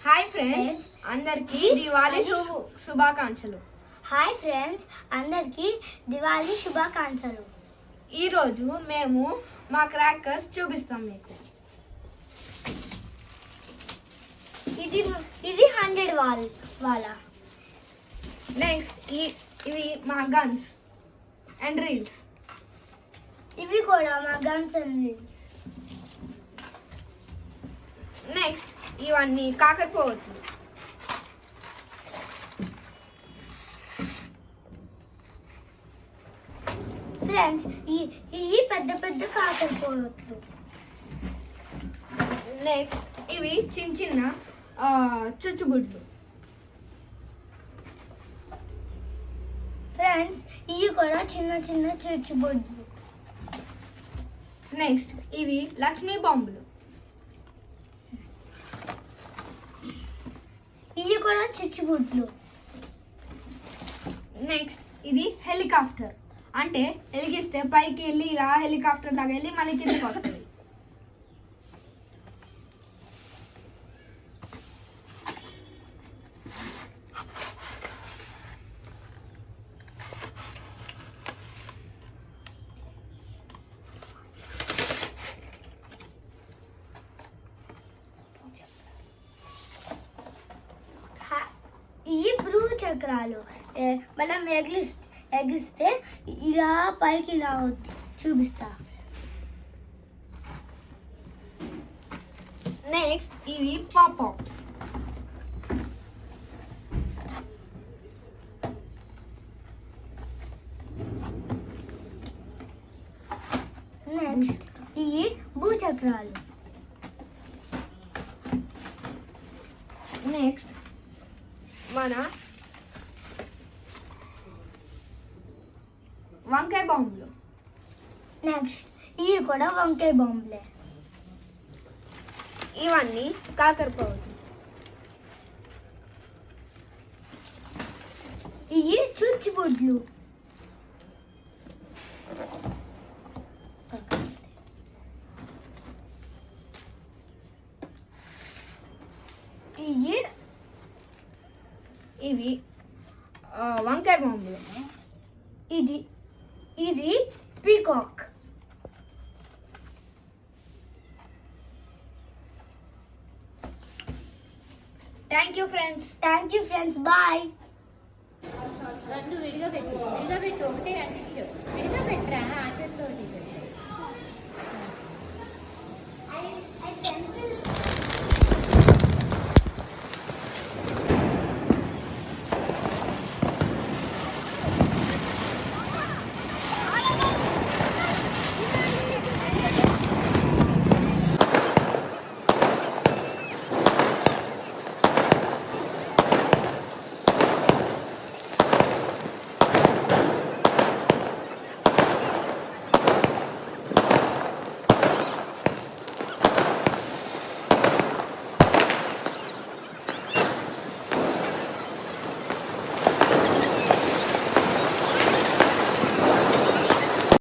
Hi friends అందరికీ దివాళీ శుభ- శుభాకాంక్షలు. హాయ్ ఫ్రెండ్స్ అందరికీ దివాళీ శుభాకాంక్షలు. ఈరోజు మేము మా క్రాకర్స్ చూపిస్తాం మీకు. ఇది ఇది హండ్రెడ్ వాల్ వాళ్ళ నెక్స్ట్ ఈ ఇవి మా గన్స్ అండ్ రీల్స్ ఇవి కూడా మా గన్స్ అండ్ రీల్స్ నెక్స్ట్ ఇవన్నీ కాకపోవద్దు ఫ్రెండ్స్ ఈ ఈ పెద్ద పెద్ద కాకరపోవట్లు నెక్స్ట్ ఇవి చిన్న చిన్న చుచ్చుబుడ్లు. ఫ్రెండ్స్ ఇవి కూడా చిన్న చిన్న చిచ్చుబొడ్లు. నెక్స్ట్ ఇవి లక్ష్మీ బాంబులు ఇవి కూడా చిచ్చుబొడ్లు నెక్స్ట్ ఇది హెలికాప్టర్ అంటే ఎలిగిస్తే పైకి వెళ్ళి ఇలా హెలికాప్టర్ లాగా వెళ్ళి మళ్ళీ కిందకి వస్తుంది. చక్రాలు ఏ, మనం ఎగిలిస్ ఎగిస్తే ఇలా పైకి ఇలా అవుద్ది చూపిస్తా నెక్స్ట్ ఇవి పాపాప్స్ నెక్స్ట్ ఇవి భూచక్రాలు నెక్స్ట్ మన వంకాయ బాంబులు. నెక్స్ట్ ఇవి కూడా వంకాయ బాంబులే. ఇవన్నీ కాకరపోవద్దు ఇవి చుచ్చుబుడ్లు ఇవి ఇవి వంకాయ బాంబులు. ఇది ఇది peacock thank you friends thank you friends bye రెండు విడిగా పెట్టు విడిగా పెట్టు ఒకటే అంటించు విడిగా పెట్టరా ఆచరితో